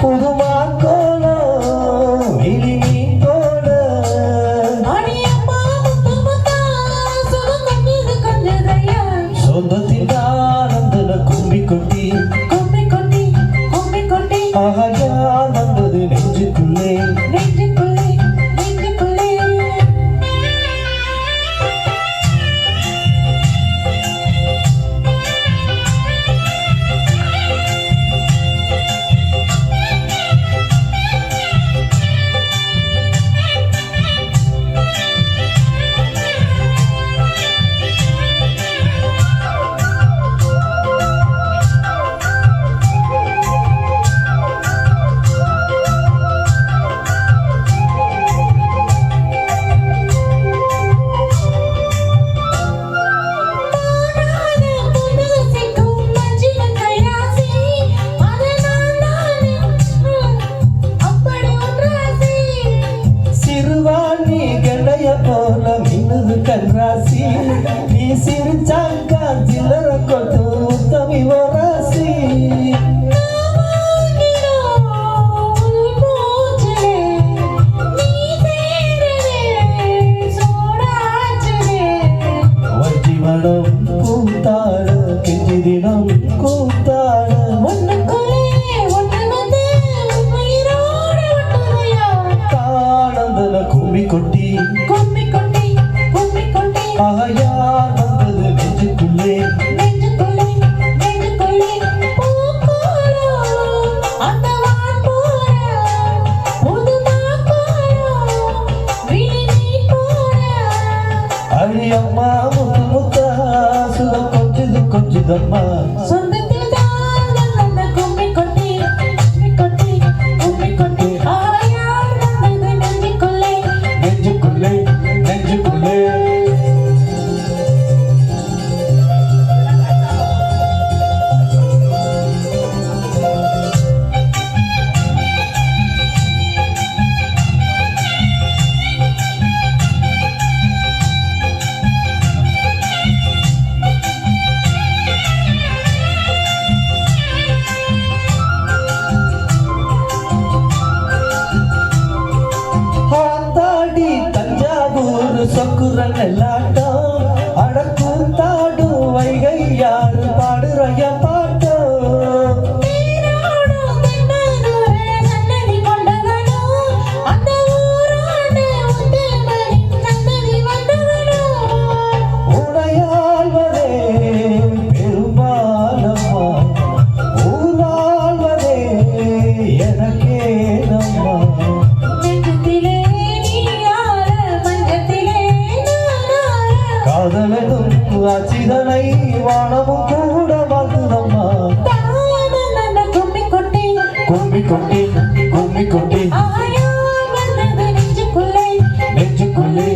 குருமா கோலம் விழி நீ கோல சொந்தத்தின் ஆனந்தன கும்பி கொட்டி கும்பி கொட்டி கொட்டி ஆகான சிரிச்சாக்கா சில்லற கொட்டு உத்தமி ஓராசி வஞ்சிமடம் கூத்தாட கெஞ்சி தினம் கூத்தாட தானந்தன கும்மி கொட்டி అమ్మ ముద్దు ముద్ద సుగ కొంచెదు சொக்குரன் எல்லாட்டம் அடக்கும் தாடும் வைகை யாரு பாடுறைய காதலனும் அச்சிதனை வானமும் கூட வாழ்த்துதம்மா. கும்மி கொட்டி கும்மி கொட்டி கும்மி கொட்டி நெஞ்சுக்குள்ளே